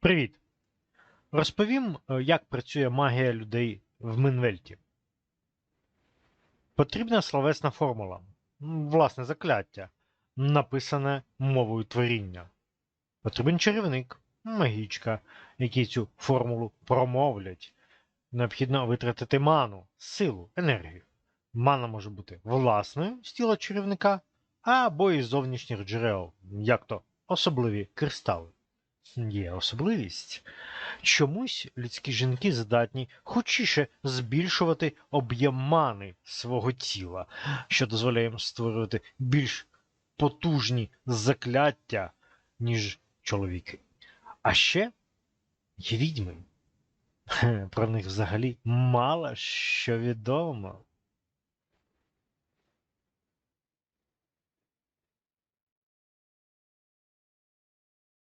Привіт! Розповім, е, як працює магія людей в Минвельті. Потрібна словесна формула, власне закляття, написане мовою творіння. Потрібен чарівник, магічка, які цю формулу промовлять. Необхідно витратити ману, силу, енергію. Мана може бути власною з тіла чарівника або із зовнішніх джерел, як то особливі кристали. Є особливість. Чомусь людські жінки здатні хочіше збільшувати об'єм мани свого тіла, що дозволяє їм створювати більш потужні закляття, ніж чоловіки. А ще є відьми. Про них взагалі мало що відомо.